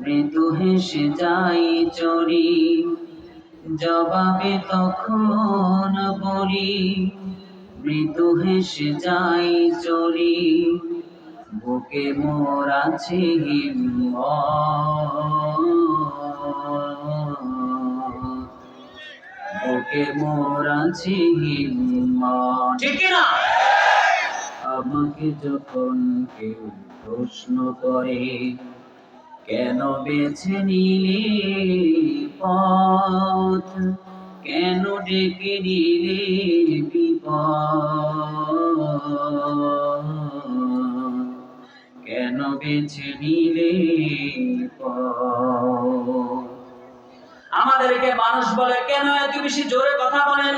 মৃদু হেসে যাই চরি জবাবে তখন বলি মৃদু হেসে যাই চরি বুকে মোর আছে। বুকে মোর আছে ঠিক না আমাকে যখন কেউ প্রশ্ন করে কেন বেছে নিলে পথ? কেন ডেকে নিলে বিপদ? কেন বেছে নিলে আমাদেরকে মানুষ বলে, কেন এত বেশি জোরে কথা বলেন?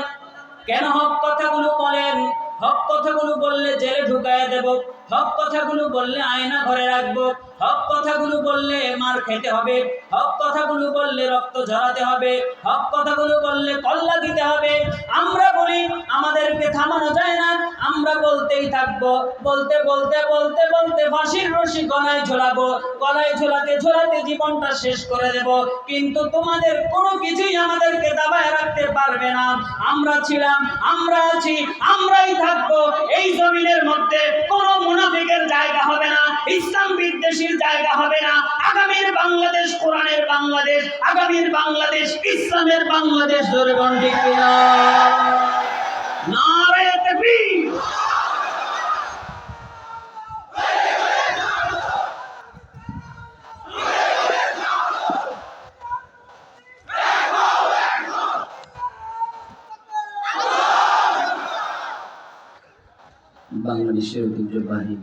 কেন হক কথাগুলো বলেন? হক কথাগুলো বললে জেলে ঢুকায় দেব, হক কথাগুলো বললে আয়না ঘরে রাখব, হক কথাগুলো বললে মার খেতে হবে, হক কথাগুলো বললে রক্ত ঝরাতে হবে, হক কথাগুলো বললে কল্লা দিতে হবে। আমরা বলি, আমাদেরকে থামানো যায় না, আমরা বলতেই থাকব, বলতে বলতে বলতে বলতে ফাঁসির রশি গলায় ঝোলাবো, গলায় ঝোলাতে ঝোলাতে জীবনটা শেষ করে দেব। কিন্তু তোমাদের কোনো কিছুই আমাদেরকে দাবায় রাখতে পারবে না। আমরা ছিলাম, আমরা আছি, আমরাই থাকব। এই জমিনের মধ্যে কোন মুনাফিকের জায়গা হবে না, ইসলাম বিদ্বেষীর জায়গা হবে না। আগামীর বাংলাদেশ কোরআনের বাংলাদেশ, আগামীর বাংলাদেশ ইসলামের বাংলাদেশ ধরে ঠিক কিনা? নারায়ে বাংলাদেশের ঐতিহ্যবাহী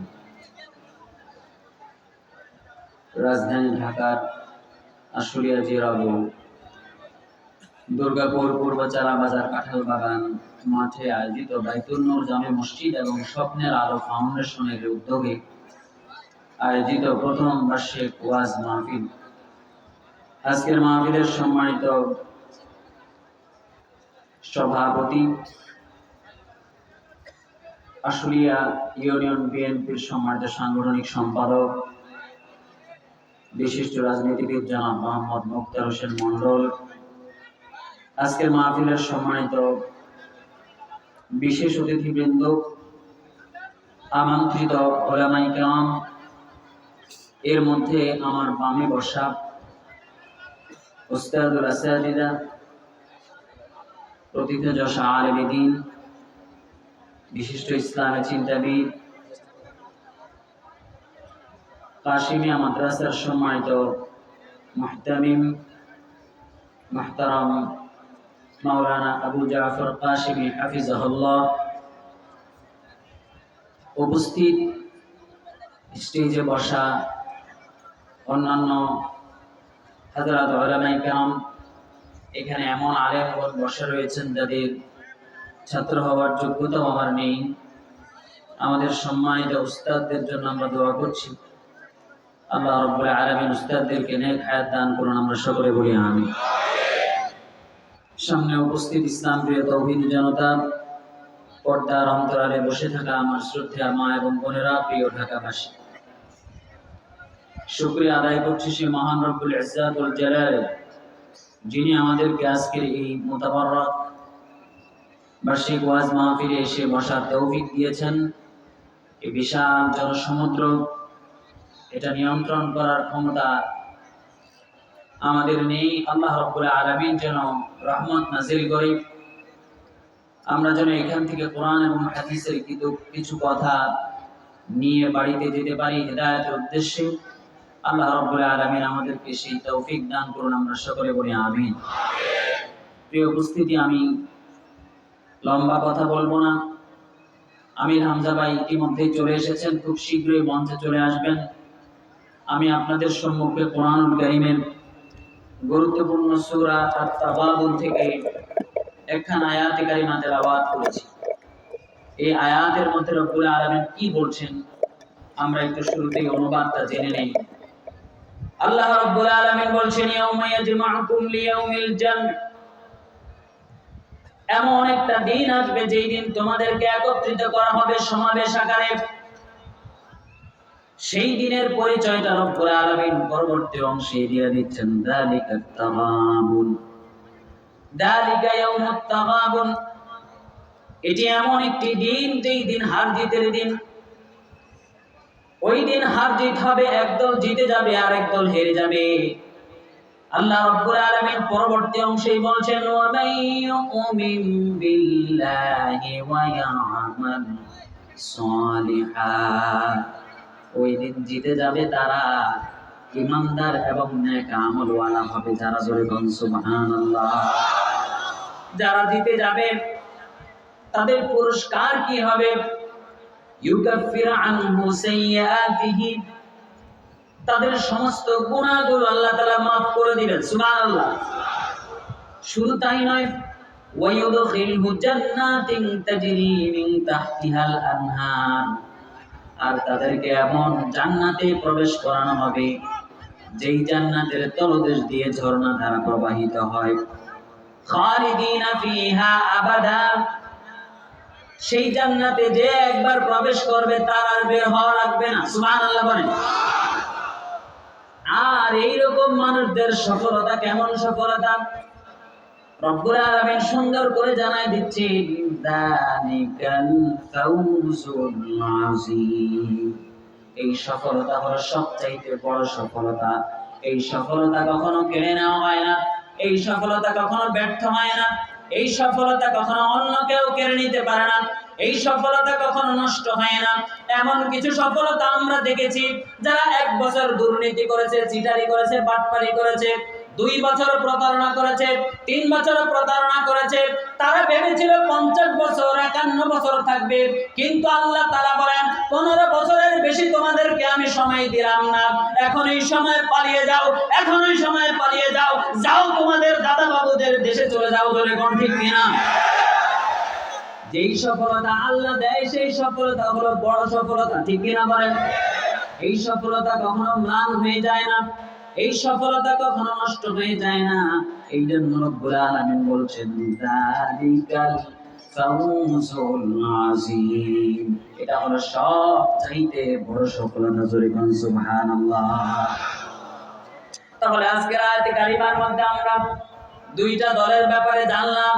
রাজধানী ঢাকার আশুলিয়া জেরাব দুর্গাপুর পূর্বচারা বাজার কাঁঠাল বাগান মাঠে আয়োজিত বাইতুল নূর জামে মসজিদ এবং স্বপ্নের আলো ফাউন্ডেশনের উদ্যোগে আয়োজিত প্রথম বার্ষিক ওয়াজ মাহফিল। আজকের মাহফিলের সম্মানিত সভাপতি আশুলিয়া ইউনিয়ন বিএনপির সম্মানিত সাংগঠনিক সম্পাদক, বিশিষ্ট রাজনীতিবিদ জনাব মোহাম্মদ মুক্তার হোসেন মন্ডল আজকের মাহফিলের সম্মানিত বিশেষ অতিথিবৃন্দ, আমন্ত্রিত ওলামাই কেরাম, এর মধ্যে আমার বামে বসা উস্তাদুল আসাদিদা প্রথিত যশা আলবেদিন বিশিষ্ট ইসলামী চিন্তাবিদ কাশিমিয়া মাদ্রাসার সম্মানিত মুহতামিম মুহতারাম মাওলানা আবু জাফর কাশিমি হাফিজাহুল্লাহ উপস্থিত স্টেজে বসা অন্যান্য হাজরাত এখানে এমন আলেম বসে রয়েছেন যাদের ছাত্র হওয়ার যোগ্যতাও আমার নেই। আমাদের সম্মানিত উস্তাদদের জন্য আমরা দোয়া করছি। আল্লাহ রব্বুল আলামিন উস্তাদদেরকে নেক হায়াত দান করুন, আমরা সকলে বলি আমি সামনে উপস্থিত ইসলাম প্রিয় তৌহিদ জনতা, পর্দার অন্তরালে বসে থাকা আমার শ্রদ্ধা মা এবং বোনেরা, প্রিয় ঢাকাবাসী। শুক্রিয়া আদায় করছি সে মহান রব্বুল ইজ্জাতুল জালাল, যিনি আমাদেরকে আজকের এই মোতাবারক বার্ষিক ওয়াজ মাহফিলে এসে বসার তৌফিক দিয়েছেন। এই বিশাল জনসমুদ্র, এটা নিয়ন্ত্রণ করার ক্ষমতা আমাদের নেই। আল্লাহ রব্বুল আলামিন যেন রহমত নাজিল করে আমরা যেন এখান থেকে কোরআন এবং হাদিসের কিছু কিছু কথা নিয়ে বাড়িতে যেতে পারি হেদায়তের উদ্দেশ্যে। আল্লাহ রব্বুল আলামিন আমাদেরকে সেই তৌফিক দান করুন। আমরা সকলে বলি আমিন। প্রিয় উপস্থিতি, আমি লম্বা কথা বলব না। আমির হামজা ভাই ইতিমধ্যেই চলে এসেছেন, খুব শীঘ্রই মঞ্চে চলে আসবেন। আমি আপনাদের সম্মুখে কোরআনুল কারীমের গুরুত্বপূর্ণ সূরা আত-তাবাদুন থেকে একখান আয়াতে কারিমা তেলাওয়াত করেছি। এই আয়াতের মধ্যে রব্বুল আলামিন কি বলছেন, আমরা একটু শুরুতেই অনুবাদটা জেনে নেই। আল্লাহ রাব্বুল আলামিন বলছেন, ইয়াউমা ইয়াজমাউকুম লিয়াউমিল জাম এমন একটা দিন আসবে যেই দিন তোমাদেরকে একত্রিত করা হবে সমাবেশ আকারে। সেই দিনের পরিচয়টা রব্বুল আলামিন পরবর্তী অংশে দিয়ে দিচ্ছেন, দালিকা তাগাবুন দালিকা ইয়াউমুত তাগাবুন এটি এমন একটি দিন যেই দিন হার জিতের দিন। ওই দিন হার জিত হবে একদল জিতে যাবে আর একদল হেরে যাবে। আল্লাহ রাব্বুল আলামিন পরবর্তী অংশেই বলছেন ওয়া মাইয়ুমিন বিল্লাহি ওয়া ইয়ামাল সালিহা ওই দিন জিতে যাবে তারা ইমানদার এবং নেক আমলওয়ালা হবে যারা জোরে বলুন, সুবহানাল্লাহ। যারা জিতে যাবে, তাদের পুরস্কার কি হবে? ইউকাফির আনহু সাইয়্যাতিহি তাদের সমস্ত গুনাহগুলো আল্লাহ তাআলা maaf করে দিবেন, সুবহানাল্লাহ। শুধু তাই নয় আর তাদেরকে এমন জান্নাতে প্রবেশ করানো হবে, যেই জান্নাতের তলদেশ দিয়ে ঝর্ণা ধারা প্রবাহিত হয়। ফিহা আবাদা। সেই জান্নাতে যে একবার প্রবেশ করবে, তার আর বের হওয়া লাগবে না, সুবহানাল্লাহ বলেন। আর এইরকম মানুষদের সফলতা কেমন সফলতা? রব্বুল আলামিন সুন্দর করে জানায় দিচ্ছে এই সফলতা হলো সবচাইতে বড় সফলতা। এই সফলতা কখনো কেড়ে নেওয়া হয় না, এই সফলতা কখনো ব্যর্থ হয় না। এই সফলতা কখনো অন্য কেউ কেড়ে নিতে পারে না। এই সফলতা কখনো নষ্ট হয় না। এমন কিছু সফলতা আমরা দেখেছি, যারা এক বছর দুর্নীতি করেছে, চিটারি করেছে, বাটপারি করেছে। দুই বছর প্রতারণা করেছে, তিন বছর প্রতারণা করেছে, তারা ভেবেছিল পঞ্চাশ বছর, একান্ন বছর থাকবে। কিন্তু আল্লাহ তারা বলেন, পনেরো বছরের বেশি তোমাদেরকে আমি সময় দিলাম না। এখন এই সময় পালিয়ে যাও, এখন এই সময় পালিয়ে যাও যাও তোমাদের দাদা বাবুদের দেশে চলে যাও ধরে কোন ঠিক কিনা যেই সফলতা আল্লাহ দেয়, সেই সফলতা হলো বড় সফলতা, ঠিক কিনা বলেন? এই সফলতা কখনো ম্লান হয়ে যায় না। এই সফলতা কখনো নষ্ট হয়ে যায় না। এই জন্য রব্বুল আলামিন বলছেন ফাউজুল আযীম। এটা হলো সব চাইতে বড় সফলতা কোন সুবহানাল্লাহ। তাহলে আজকের আয়াতে মধ্যে আমরা দুইটা দলের ব্যাপারে জানলাম।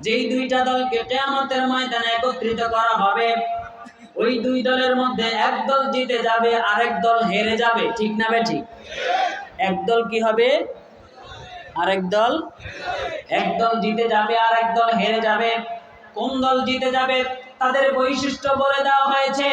যেই দুইটা দলকে কিয়ামতের ময়দানে একত্রিত করা হবে ওই দুই দলের মধ্যে এক দল জিতে যাবে, আরেক দল হেরে যাবে। ঠিক না বে ঠিক? এক দল কি হবে? আরেক দল? এক দল জিতে যাবে আর এক দল হেরে যাবে। কোন দল জিতে যাবে? তাদের বৈশিষ্ট্য বলে দেওয়া হয়েছে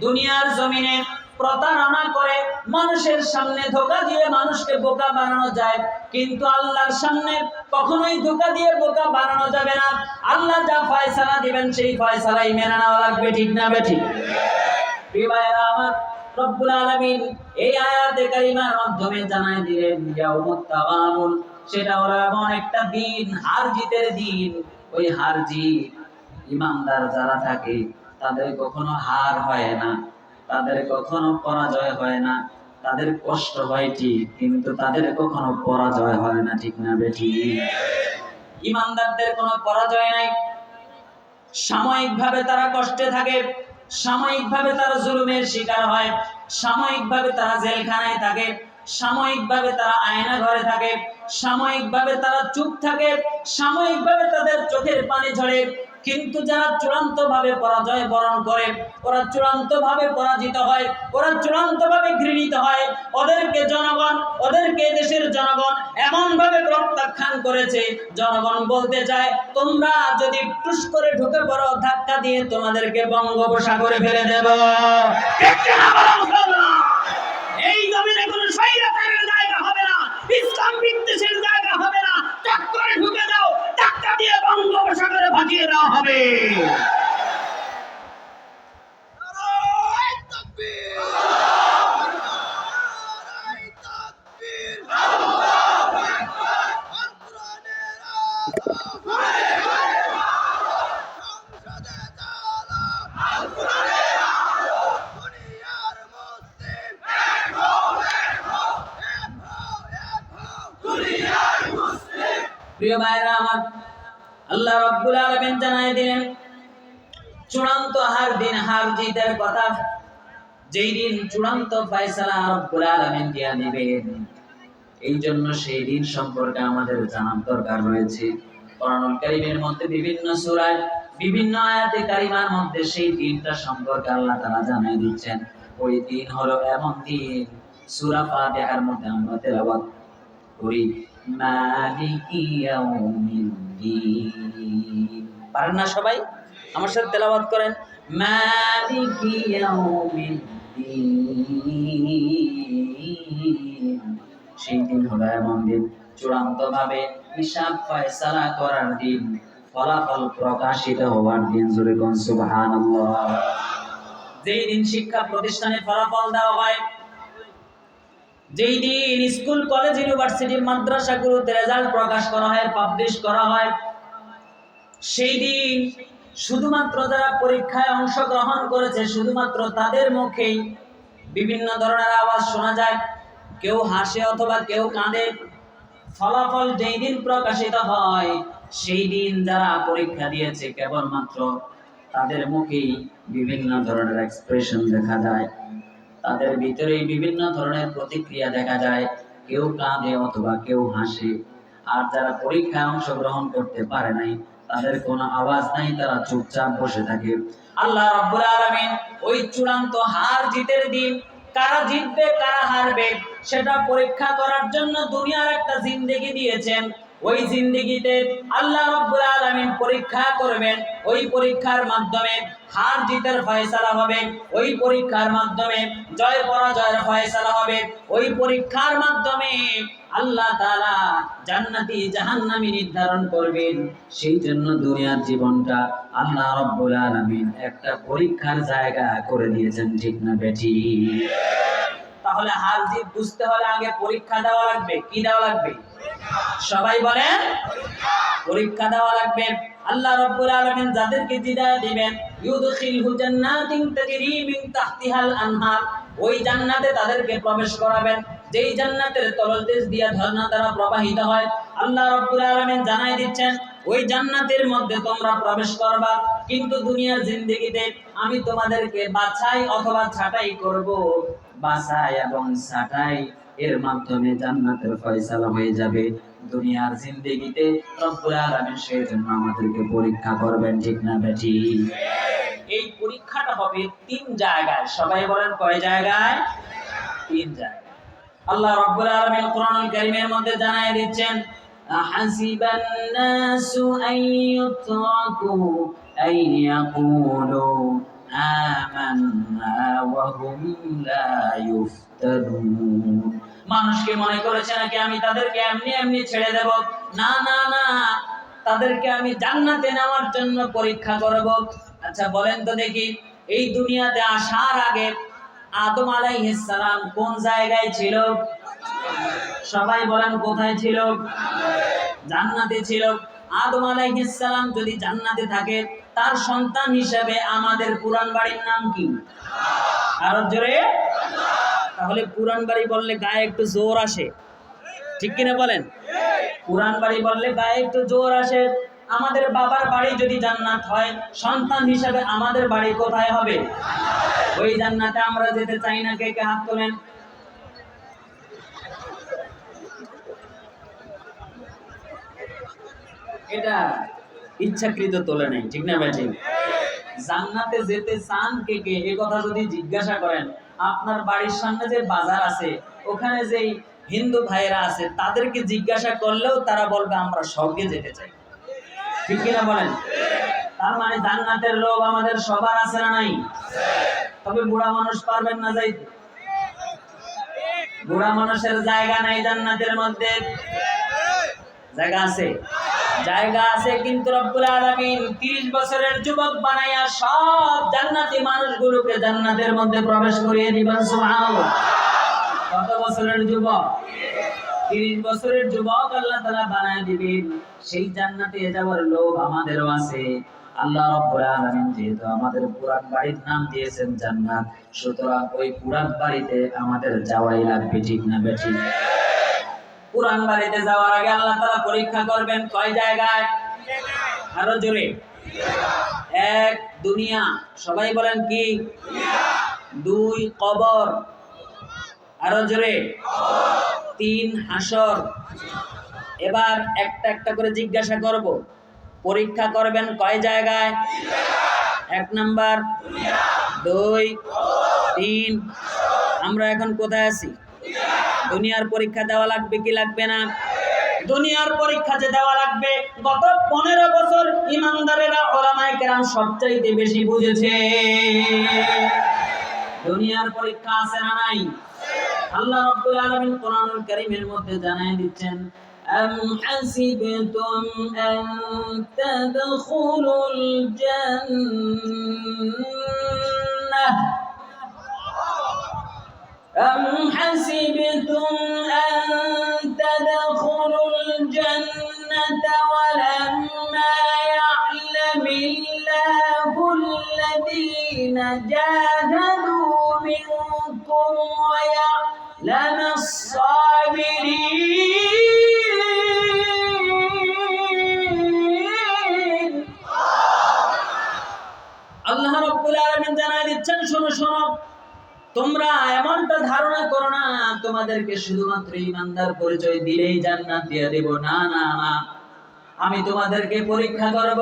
দুনিয়ার জমিনে। প্রতারণা করে মানুষের সামনে ধোকা দিয়ে মানুষকে বোকা বানানো যায়। কিন্তু আল্লাহর সামনে কখনোই ধোকা দিয়ে বোকা বানানো যাবে না। আল্লাহ যা ফয়সালা দিবেন সেই ফয়সালাই মেনে নেওয়া লাগবে, ঠিক না বে ঠিক আমার রব্বুল এই আয়াতে কারিমার মাধ্যমে জানাই দিলেন সেটা হলো এমন একটা দিন হার জিতের দিন। ওই হার জিত ইমানদার যারা থাকে, তাদের কখনো হার হয় না। তাদের কখনো পরাজয় হয় না। তাদের কষ্ট হয় ঠিক, কিন্তু তাদের কখনো পরাজয় হয় না, ঠিক না বেটি ইমানদারদের কোনো পরাজয় নাই। সাময়িকভাবে তারা কষ্টে থাকে, সাময়িকভাবে তারা জুলুমের শিকার হয়, সাময়িকভাবে তারা জেলখানায় থাকে, সাময়িকভাবে তারা আয়না ঘরে থাকে, সাময়িকভাবে তারা চুপ থাকে, সাময়িকভাবে তাদের চোখের পানি ঝরে কিন্তু যারা চূড়ান্ত ভাবে পরাজয় বরণ করে, ওরা চূড়ান্ত ভাবে পরাজিত হয়, ওরা চূড়ান্ত ভাবে ঘৃণিত হয়, ওদেরকে জনগণ, ওদেরকে দেশের জনগণ এমন ভাবে প্রত্যাখ্যান করেছে, জনগণ বলতে চায়, তোমরা যদি টুস করে ঢুকে পড়ো, ধাক্কা দিয়ে তোমাদেরকে বঙ্গোপসাগরে ফেলে দেব? এই জমিনে কোনো জায়গা হবে না, ইসলাম বিদ্বেষের জায়গা দিয়ে বঙ্গোপসাগরে ভাসিয়ে দেওয়া হবে। প্রিয় ভাইরা আমার আল্লাহ রাব্বুল আলামিন জানাই দিলেন, চূড়ান্ত হার দিন হার জিতের কথা, যেই দিন চূড়ান্ত ফয়সালা রব্বুল আলামিন দিয়া দিবেন এই জন্য সেই দিন সম্পর্কে আমাদের জানার দরকার রয়েছে। কোরআনুল কারীমের মধ্যে বিভিন্ন সূরায়, বিভিন্ন আয়াতে কারিমার মধ্যে সেই দিনটা সম্পর্কে আল্লাহ তাআলা জানিয়ে দিচ্ছেন। ওই দিন হলো এমন দিন, সূরা ফাতিহার মধ্যে আমরা তেলাওয়াত করি, মালিকি ইয়াউমিদ্দিন পারেন না সবাই? আমার সাথে তেলাওয়াত করেন। সেই দিন হলো এমন দিন চূড়ান্ত ভাবে হিসাব ফয়সালা করার দিন ফলাফল প্রকাশিত হওয়ার দিন জুড়ে সুবহানাল্লাহ। যেই দিন শিক্ষা প্রতিষ্ঠানে ফলাফল দেওয়া হয় যেই দিন স্কুল, কলেজ, ইউনিভার্সিটি, মাদ্রাসাগুলোতে রেজাল্ট প্রকাশ করা হয় পাবলিশ করা হয়, সেই দিন শুধুমাত্র যারা পরীক্ষায় অংশগ্রহণ করেছে, শুধুমাত্র তাদের মুখেই বিভিন্ন ধরনের আওয়াজ শোনা যায়। কেউ হাসে অথবা কেউ কাঁদে। ফলাফল যেই দিন প্রকাশিত হয়, সেই দিন যারা পরীক্ষা দিয়েছে, কেবলমাত্র তাদের মুখেই বিভিন্ন ধরনের এক্সপ্রেশন দেখা যায়। তাদের ভিতরেই বিভিন্ন ধরনের প্রতিক্রিয়া দেখা যায়। কেউ কাঁদে অথবা কেউ হাসে। আর যারা পরীক্ষায় অংশগ্রহণ করতে পারে নাই, তাদের কোনো আওয়াজ নাই, তারা চুপচাপ বসে থাকে। আল্লাহ রাব্বুল আলামিন ওই চূড়ান্ত হার জিতের দিন কারা জিতবে, কারা হারবে, সেটা পরীক্ষা করার জন্য দুনিয়ার একটা জিন্দেগি দিয়েছেন। ওই জিন্দেগিতে আল্লাহ রাব্বুল আলামিন পরীক্ষা করবেন, ওই পরীক্ষার মাধ্যমে হার জিতের ফয়সালা হবে, ওই পরীক্ষার মাধ্যমে জয় পরাজয়ের ফয়সালা হবে, ওই পরীক্ষার মাধ্যমে আল্লাহ তাআলা জান্নাতি জাহান্নামী নির্ধারণ করবেন। সেই জন্য দুনিয়ার জীবনটা আল্লাহ রাব্বুল আলামিন একটা পরীক্ষার জায়গা করে দিয়েছেন, ঠিক না বেটি তাহলে হার জিত বুঝতে হলে আগে পরীক্ষা দেওয়া লাগবে। কি দেওয়া লাগবে? সবাই বলেন, পরীক্ষা দেওয়া লাগবে। আল্লাহ রাব্বুল আলামিন যাদেরকে হিদায়াত দিবেন, ইউদখিলহু জান্নাতিন তাজরি মিন তাহতিহাল আনহার, ওই জান্নাতে তাদেরকে প্রবেশ করাবেন। যেই জান্নাতের তলদেশ দিয়া ঝর্ণা দ্বারা প্রবাহিত হয়, আল্লাহ রাব্বুল আলামিন জানাই দিচ্ছেন, ওই জান্নাতের মধ্যে তোমরা প্রবেশ করবা, কিন্তু দুনিয়ার জিন্দেগিতে আমি তোমাদেরকে বাছাই অথবা ছাঁটাই করব। বাছাই এবং ছাঁটাই এর মাধ্যমে জান্নাতের ফয়সালা হয়ে যাবে দুনিয়ার জিন্দেগিতে রব্বুল আলামিন সেই জন্য আমাদেরকে পরীক্ষা করবেন ঠিক না বেটি এই পরীক্ষাটা হবে তিন জায়গায় সবাই বলেন কয় জায়গায় তিন জায়গায় আল্লাহ রাব্বুল আলামিন কোরআনুল কারীমের মধ্যে জানায় দিচ্ছেন أحسب الناس أن يتركوا أن يقولوا آمنا وهم لا يفتنون মানুষকে মনে করেছে নাকি আমি তাদেরকে এমনি এমনি ছেড়ে দেব না না না তাদেরকে আমি জান্নাতে নেওয়ার জন্য পরীক্ষা করব আচ্ছা বলেন তো দেখি এই দুনিয়াতে আসার আগে আদম আলাইহিস সালাম কোন জায়গায় ছিল সবাই বলেন কোথায় ছিল জান্নাতে ছিল আদম আলাইহিস সালাম যদি জান্নাতে থাকে তার সন্তান হিসাবে আমাদের পুরান বাড়ির নাম কি? আরও জোরে? তাহলে পুরান বাড়ি বললে গায়ে একটু জোর আসে। ঠিক কিনা বলেন? পুরান বাড়ি বললে গায়ে একটু জোর আসে। আমাদের বাবার বাড়ি যদি জান্নাত হয়, সন্তান হিসাবে আমাদের বাড়ি কোথায় হবে? ওই জান্নাতে আমরা যেতে চাই না, কে কে হাত তোলেন? এটা ইচ্ছাকৃত তোলে নাই, ঠিক না ভাই জান্নাতে যেতে চান কে কে? এ কথা যদি জিজ্ঞাসা করেন, আপনার বাড়ির সামনে যে বাজার আছে, ওখানে যে হিন্দু ভাইয়েরা আছে, তাদেরকে জিজ্ঞাসা করলেও তারা বলবে, আমরা স্বর্গে যেতে চাই। ঠিক কিনা বলেন? তার মানে জান্নাতের লোভ আমাদের সবার আছে না নাই? তবে বুড়া মানুষ পারবেন না যাইতে। বুড়া মানুষের জায়গা নাই জান্নাতের মধ্যে। জায়গা আছে? জায়গা আছে কিন্তু রব্বুল আলামিন 30 বছরের যুবক বানাইয়া সব জান্নাতি মানুষগুলোকে জান্নাতের মধ্যে প্রবেশ করিয়ে দিবেন, সুবহানাল্লাহ। কত বছরের যুবক? 30 বছরের যুবক আল্লাহ তাআলা বানায় দিবেন। সেই জান্নাতে যাওয়ার লোভ আমাদেরও আছে। আল্লাহ রাব্বুল আলামিন যেহেতু আমাদের পুরান বাড়ির নাম দিয়েছেন জান্নাত, সুতরাং ওই পুরান বাড়িতে আমাদের যাওয়াই লাগবে, ঠিক না বেঠি পুরান বাড়িতে যাওয়ার আগে আল্লাহ তাআলা পরীক্ষা করবেন কয় জায়গায়? আরও জোরে। এক, দুনিয়া। সবাই বলেন কি? দুই, কবর। আরও জোরে। তিন, হাসর। এবার একটা একটা করে জিজ্ঞাসা করব। পরীক্ষা করবেন কয় জায়গায়? এক নাম্বার। দুই, তিন। আমরা এখন কোথায় আছি? দুনিয়ার পরীক্ষা দেওয়া লাগবে কি লাগবে না দুনিয়ার পরীক্ষা যে দেওয়া লাগবে গত পনেরো বছর ইমানদারেরা ওলামায় কেরাম সবচাইতে বেশি বুঝেছে দুনিয়ার পরীক্ষা আছে না নাই আল্লাহ রাব্বুল আলামিন কোরআনুল কারীমের মধ্যে জানায় দিচ্ছেন أم حسبتم أن تدخلوا الجنة أم حسبتم أن تدخلوا الجنة ولما يعلم الله الذين جاهدوا منكم ويعلم الصابرين আল্লাহ রব্বুল আলামিন জানায় দিচ্ছেন শোনো শোনো তোমরা এমনটা ধারণা করো না, তোমাদেরকে শুধুমাত্র ইমানদার পরিচয় দিলেই জান্নাত দিয়ে দেব। না না না। আমি তোমাদেরকে পরীক্ষা করব।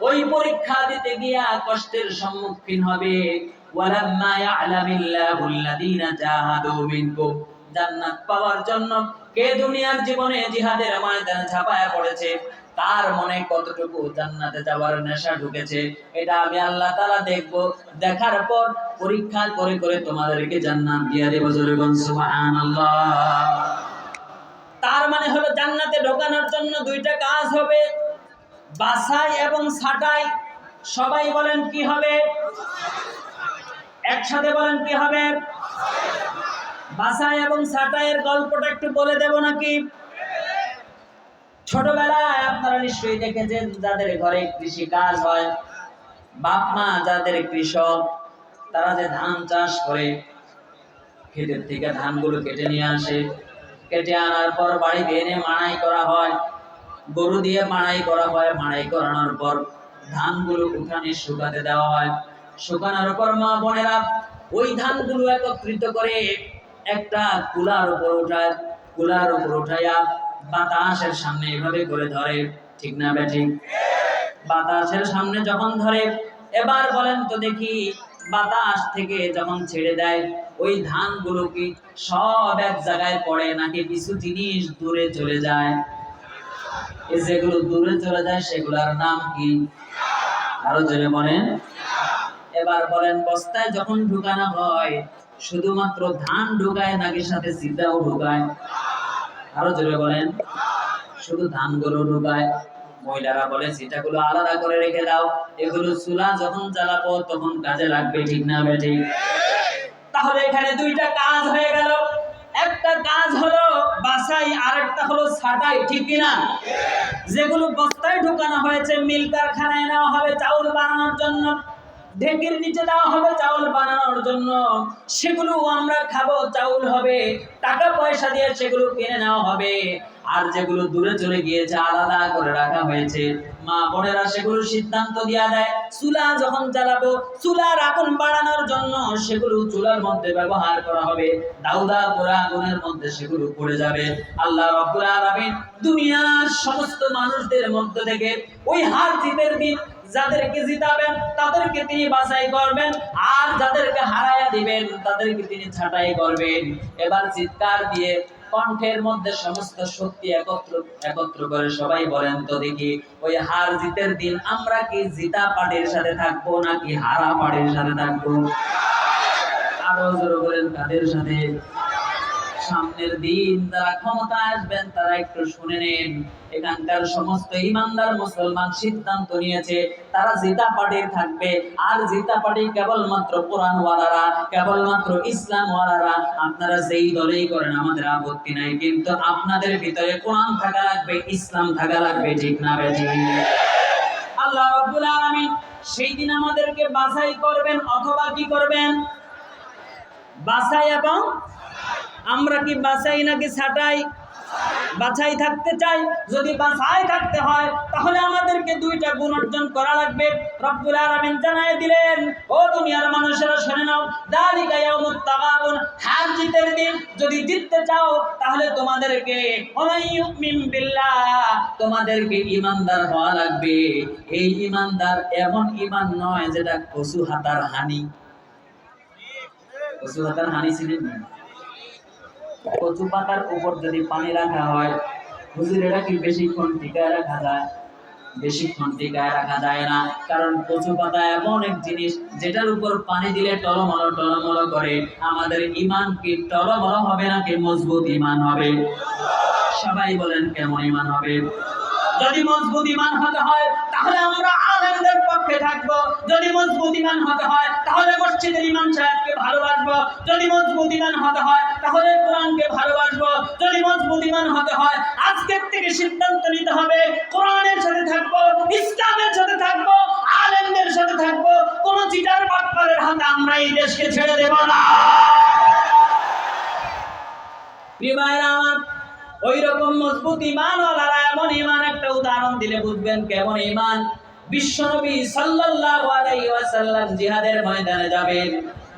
ওই পরীক্ষা দিতে গিয়া কষ্টের সম্মুখীন হবে। ওয়ালাম্মা ইয়ালামিল্লাহু আল্লাযীনা জাহাদু মিনকুম। জান্নাত পাওয়ার জন্য কে দুনিয়ার জীবনে জিহাদের ময়দানে ঝাঁপায়া পড়েছে? তার মনে কতটুকু জান্নাতে যাওয়ার নেশা ঢুকেছে, এটা আমি আল্লাহ তাআলা দেখব। দেখার পর পরীক্ষা করে করে তোমাদেরকে জান্নাত দিয়ে দেব জোরে সুবহানাল্লাহ। তার মানে হলো জান্নাতে ঢোকানোর জন্য দুইটা কাজ হবে, বাছাই এবং ছাঁটাই। সবাই বলেন কি হবে? একসাথে বলেন কি হবে? বাছাই এবং ছাঁটাইয়ের গল্পটা একটু বলে দেব নাকি? ছোটবেলায় আপনারা নিশ্চয়ই দেখেছেন যাদের ঘরে কৃষি কাজ হয়, বাপ মা যাদের কৃষক, তারা যে ধান চাষ করে, ক্ষেতের থেকে ধানগুলো কেটে নিয়ে আসে। কেটে আনার পর বাড়িতে এনে মাড়াই করা হয়, গরু দিয়ে মাড়াই করা হয়। মাড়াই করানোর পর ধানগুলো উঠানে শুকাতে দেওয়া হয়। শুকানোর পর মা বোনেরা ওই ধানগুলো একত্রিত করে একটা কুলার উপর উঠায়। কুলার উপর উঠাইয়া বাতাসের সামনে এভাবে করে ধরে, ঠিক না ব্যাঠিক বাতাসের সামনে যখন ধরে, এবার বলেন তো দেখি, বাতাস থেকে যখন ছেড়ে দেয়, ওই ধানগুলো কি সব এক জায়গায় পড়ে নাকি কিছু জিনিস দূরে চলে যায়? যেগুলো দূরে চলে যায়, সেগুলোর নাম কি? আরও জোরে বলেন। এবার বলেন, বস্তায় যখন ঢুকানো হয়, শুধুমাত্র ধান ঢুকায় নাকি সাথে জিতাও ঢুকায়? আরও জোরে বলেন। শুধু ধানগুলো ঢুকায়, মহিলারা বলে, সেটাগুলো আলাদা করে রেখে দাও। এগুলো চুলা যখন জ্বালাবো তখন কাজে লাগবে ঠিক না বেঠি তাহলে এখানে দুইটা কাজ হয়ে গেল। একটা কাজ হলো বাসাই আর একটা হলো ছাটাই, ঠিক কিনা যেগুলো বস্তায় ঢোকানো হয়েছে, মিল কারখানায় নেওয়া হবে, চাউল বানানোর জন্য। ঢেকির নিচে দেওয়া হবে চাউল বানানোর জন্য। সেগুলো আমরা খাব, চাউল হবে। টাকা পয়সা দিয়ে সেগুলো কিনে নেওয়া হবে। আর যেগুলো দূরে চলে গিয়েছে, আলাদা করে রাখা হয়েছে। মা বোনেরা সেগুলো সিদ্ধান্ত দেওয়া দেয়। চুলা যখন জ্বালাবো, চুলার আগুন বাড়ানোর জন্য সেগুলো চুলার মধ্যে ব্যবহার করা হবে। দাউদা করে আগুনের মধ্যে সেগুলো পড়ে যাবে। আল্লাহ রব্বুল আলামিন দুনিয়ার সমস্ত মানুষদের মধ্য থেকে ওই হার জিতের দিন যাদেরকে জিতাবেন, তাদেরকে তিনি বাছাই করবেন। আর যাদেরকে হারায়া দিবেন, তাদেরকে তিনি ছাঁটাই করবেন। এবার চিৎকার দিয়ে কণ্ঠের মধ্যে সমস্ত শক্তি একত্র একত্র করে সবাই বলেন, তো দেখি, ওই হার জিতের দিন আমরা কি জিতা পার্টির সাথে থাকব নাকি হারা পার্টির সাথে থাকব? আরও জোর করেন কাদের সাথে সামনের দিন যারা ক্ষমতা আসবেন, তারা একটু শুনে নেন। এখানকার সমস্ত ইমানদার মুসলমান সিদ্ধান্ত নিয়েছে, তারা জিতা পার্টির থাকবে। আর জিতা পার্টি কেবলমাত্র কোরআন ওয়ালারা কেবলমাত্র ইসলাম ওয়ালারা আপনারা যেই দলেই করেন, আমাদের আপত্তি নাই। কিন্তু আপনাদের ভিতরে কোরআন থাকা লাগবে, ইসলাম থাকা লাগবে, ঠিক না বেঠি আল্লাহ রাব্বুল আলামিন সেই দিন আমাদেরকে বাছাই করবেন, অথবা কি করবেন? বাছাই এবং আমরা কি বাছাই নাকি ছাটাই? বাছাই থাকতে চাই। যদি বাছাই থাকতে হয়, তাহলে আমাদেরকে দুইটা গুণ অর্জন করা লাগবে। রব্বুল আলামিন জানায় দিলেন, ও দুনিয়ার মানুষেরা শুনে নাও, দালিকা ইয়াউমুত তাগাবুন হার জিতের দিন যদি জিততে চাও, তাহলে তোমাদেরকে ওমাই ইউমিন বিল্লাহ, তোমাদেরকে ইমানদার হওয়া লাগবে। এই ইমানদার এমন ইমান নয় যেটা কসু হাতার হানি। কচু পাতার হানি ছিলেন না? কচু পাতার উপর যদি পানি রাখা হয়, হুজুর, এটা কি বেশিক্ষণ টিকায় রাখা যায়? বেশিক্ষণ টিকায় রাখা যায় না, কারণ কচু পাতা এমন এক জিনিস, যেটার উপর পানি দিলে টলমল টলমল করে। আমাদের ইমান কি টলমল হবে না কি মজবুত ইমান হবে? সবাই বলেন কেমন ইমান হবে? যদি মজবুত ইমান হতে হয়, তাহলে আমরা আলেমদের পক্ষে থাকব। যদি মজবুত ইমান হতে হয়, তাহলে মসজিদের ইমাম সাহেবকে ভালোবাসবো। যদি মজবুত ইমান হতে হয়, তাহলে কোরআনকে ভালোবাসবো। যদি মজবুত ইমান হতে হয়, আজকের থেকে সিদ্ধান্ত নিতে হবে, কোরআনের সাথে থাকব, ইসলামের সাথে থাকব, আলেমদের সাথে থাকব। কোন চিটার পাটপারের হাতে আমরা এই দেশকে ছেড়ে দেব না। প্রিয় ভাইরা আমার ওই রকম মজবুত ইমান এমন ইমান, একটা উদাহরণ দিলে বুঝবেন কেমন ইমান। বিশ্বনবী সাল্লাল্লাহু আলাইহি ওয়াসাল্লাম জিহাদের ময়দানে যাবেন।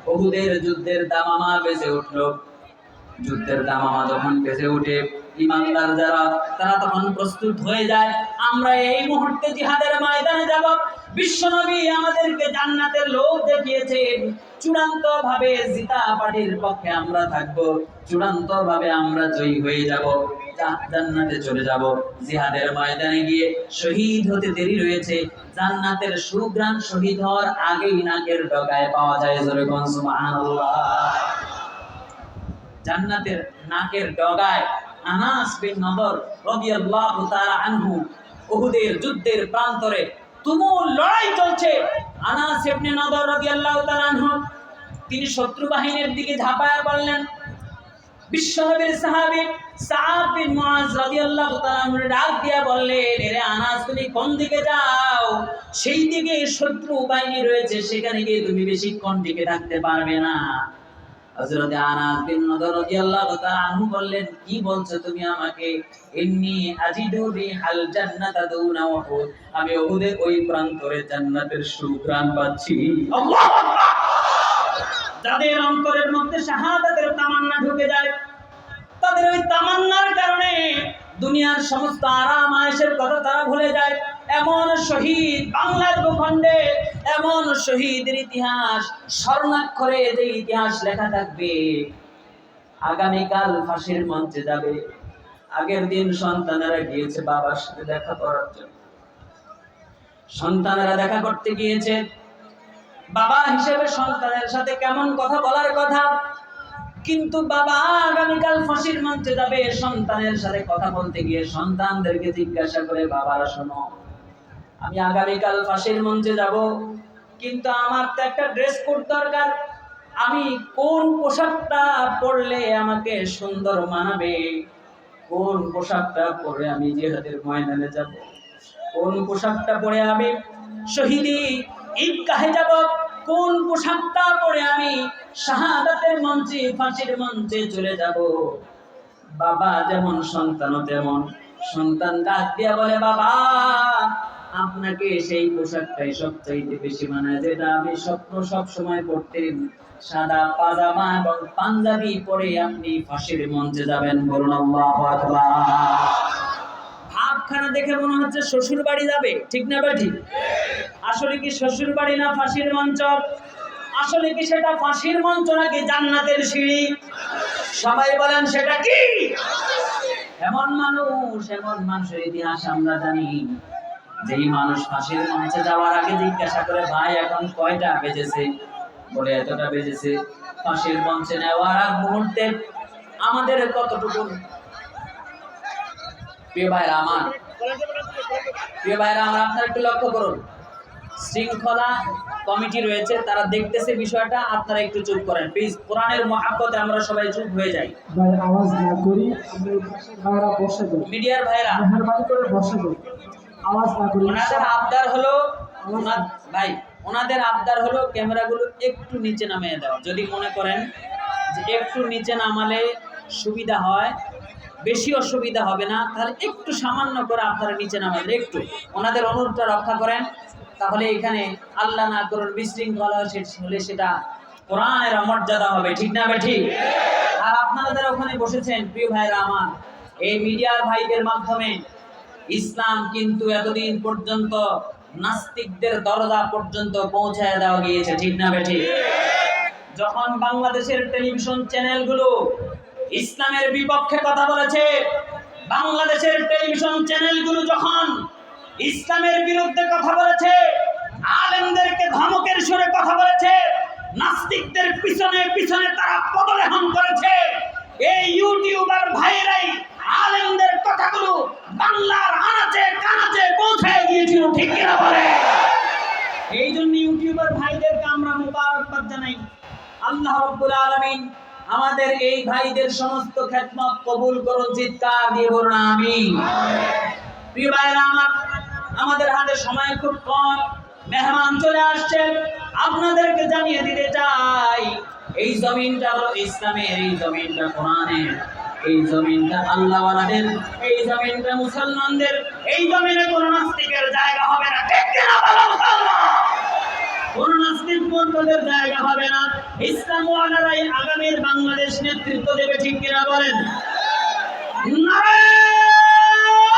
বহুদের যুদ্ধের দামামা বেজে উঠল। যুদ্ধের দামামা যখন বেজে ওঠে ইমানদার যারা, তারা তখন প্রস্তুত হয়ে যায়। আমরা এই মুহূর্তে জিহাদের ময়দানে যাব। বিশ্বনবী আমাদেরকে জান্নাতের লোক দেখিয়েছেন। চূড়ান্ত ভাবে জিতা পার্টির পক্ষে আমরা থাকব। চূড়ান্ত ভাবে আমরা জয়ী হয়ে যাব। জান্নাতে চলে যাব। জিহাদের ময়দানে গিয়ে শহীদ হতে দেরি রয়েছে। জান্নাতের সুগ্রাম শহীদ হওয়ার আগেই নাকের ডগায় পাওয়া যায় সুবহানাল্লাহ। জান্নাতের নাকের ডগায় আনাস বিন নদর রাদিয়াল্লাহু তাআলা আনহু উহুদের যুদ্ধের প্রান্তরে তুমুল লড়াই চলছে। আনাস ইবনে নদর রাদিয়াল্লাহু তাআলা আনহু তিনি শত্রু বাহিনীর দিকে ঝাঁপায়া পড়লেন। বিশ্বনবীর বিন মুআজ রাদিয়াল্লাহু তাআলা ডাক দিয়া বললেন, এরে আনাস, তুমি কোন দিকে যাও? সেই দিকে শত্রু বাহিনী রয়েছে, সেখানে গিয়ে তুমি বেশিক্ষণ টিকে থাকতে পারবে না। হযরত আনাস বিন রাদিয়াল্লাহু তাআলা আনহু বললেন, কি বলছো তুমি আমাকে? ইন্নী আজিদু রিহাল জান্নাতা দুনা উহুদ। আমি উহুদের ওই প্রান্তরে জান্নাতের সুঘ্রাণ পাচ্ছি। আল্লাহু আকবার! যাদের অন্তরের মধ্যে শাহাদাতের তামান্না ঢুকে যায়, তাদের ওই তামান্নার কারণে দুনিয়ার সমস্ত আরাম আয়েশের কথা তারা ভুলে যায়। এমন শহীদ বাংলার ভূখণ্ডে, এমন শহীদের ইতিহাস, স্বর্ণাক্ষরে যে ইতিহাস লেখা থাকবে, আগামীকাল ফাঁসির মঞ্চে যাবে। আগের দিন সন্তানেরা গিয়েছে বাবার সাথে দেখা করার জন্য। সন্তানেরা দেখা করতে গিয়েছে। বাবা হিসেবে সন্তানের সাথে কেমন কথা বলার কথা? কিন্তু বাবা আগামীকাল ফাঁসির মঞ্চে যাবে, সন্তানের সাথে কথা বলতে গিয়ে সন্তানদেরকে জিজ্ঞাসা করে, বাবারা, শোনো আমি আগামীকাল ফাঁসির মঞ্চে যাব। কিন্তু আমার তো একটা ড্রেস কোড দরকার। আমি কোন পোশাকটা পরলে আমাকে সুন্দর মানাবে? কোন পোশাকটা পরে আমি জিহাদের ময়দানে যাব? কোন পোশাকটা পরে আমি শহীদি ঈদগাহে যাব? কোন পোশাকটা পরে আমি শাহাদাতের মঞ্চে, ফাঁসির মঞ্চে চলে যাব? বাবা যেমন সন্তানও তেমন। সন্তান ডাক দিয়া বলে, বাবা আপনাকে সেই পোশাকটাই সবচাইতে বেশি মানায়, যেটা আমি স্বপ্ন সব সময় পড়তেন সাদা পাজামা এবং পাঞ্জাবি পরে আপনি ফাঁসির মঞ্চে যাবেন, বলুন আল্লাহু ভাবখানা দেখে মনে হচ্ছে শ্বশুর বাড়ি যাবে, ঠিক না বা আসলে কি শ্বশুর বাড়ি না ফাঁসির মঞ্চ? আসলে কি সেটা ফাঁসির মঞ্চ নাকি জান্নাতের সিঁড়ি? সবাই বলেন, সেটা কি? এমন মানুষ, এমন মানুষের ইতিহাস আমরা জানি। যেই মানুষ ফাঁসির মঞ্চে যাওয়ার আগে জিজ্ঞাসা করে ভাই এখন কয়টা বেজেছে? বলে এতটা বেজেছে। ফাঁসির মঞ্চে নেওয়ার আগ মুহূর্তে আমাদের কতটুকু? প্রিয় ভাইরা আমার প্রিয় ভাইরা আমার আপনারা একটু লক্ষ্য করুন। শৃঙ্খলা কমিটি রয়েছে তারা দেখতেছে বিষয়টা আপনারা একটু চুপ করেন। প্লিজ কোরআনের মহাব্বতে আমরা সবাই চুপ হয়ে যাই। ভাই আওয়াজ না করি মিডিয়ার ভাইরা। মেহরবানি করে বসে যাই। আওয়াজ না করি ওনাদের আবদার হলো ভাই ওনাদের আবদার হলো ক্যামেরাগুলো একটু নিচে নামিয়ে দেওয়া। যদি মনে করেন যে একটু নিচে নামালে সুবিধা হয় বেশি অসুবিধা হবে না তাহলে একটু সামান্য করে আপনারা নিচে নামেন একটু। ওনাদের অনুরোধটা রক্ষা করেন তাহলে এখানে আল্লাহ না করুন বিশৃঙ্খলা হলে সেটা কোরআনের অমর্যাদা হবে। ঠিক না ঠিক? আর আপনারা যারা ওখানে বসেছেন প্রিয় ভাইরা আমার এই মিডিয়ার ভাইদের মাধ্যমে ইসলাম কিন্তু এতদিন পর্যন্ত নাস্তিকদের দরজা পর্যন্ত পৌঁছায় দেওয়া গিয়েছে, ঠিক না বেঠি? যখন বাংলাদেশের টেলিভিশন চ্যানেলগুলো ইসলামের বিপক্ষে কথা বলেছে, বাংলাদেশের টেলিভিশন চ্যানেলগুলো যখন ইসলামের বিরুদ্ধে কথা বলেছে, আলেমদেরকে ধমকের সুরে কথা বলেছে, নাস্তিকদের পিছনে পিছনে তারা পদলেহন করেছে, এই ইউটিউবার ভাইরাই আলেমদের কথাগুলো বাংলার আনাচে কানাচে পৌঁছায় গিয়েছিল ঠিক কিনা বলে এই জন্য ইউটিউবার ভাইদেরকে আমরা মুবারকবাদ জানাই আল্লাহ রাব্বুল আলামিন আমাদের এই ভাইদের সমস্ত খেদমত কবুল করুন, চিৎকার দিয়ে বলুন, আমিন। প্রিয় ভাইরা আমার, আমাদের হাতে সময় খুব কম। মেহমান চলে আসছে আপনাদেরকে জানিয়ে দিতে চাই, এই জমিনটা হলো ইসলামের, এই জমিনটা কোরআনের, এই জমিনটা আল্লাহওয়ালাদের, এই জমিনটা মুসলমানদের, এই জমিনে কোনো নাস্তিকের জায়গা হবে না। কিনা নাস্তিক মন্ত্রদের জায়গা হবে না। ইসলাম ওয়ালারাই আগামীর বাংলাদেশ নেতৃত্ব দেবে ঠিক কিনা বলেন? নারায়ণ!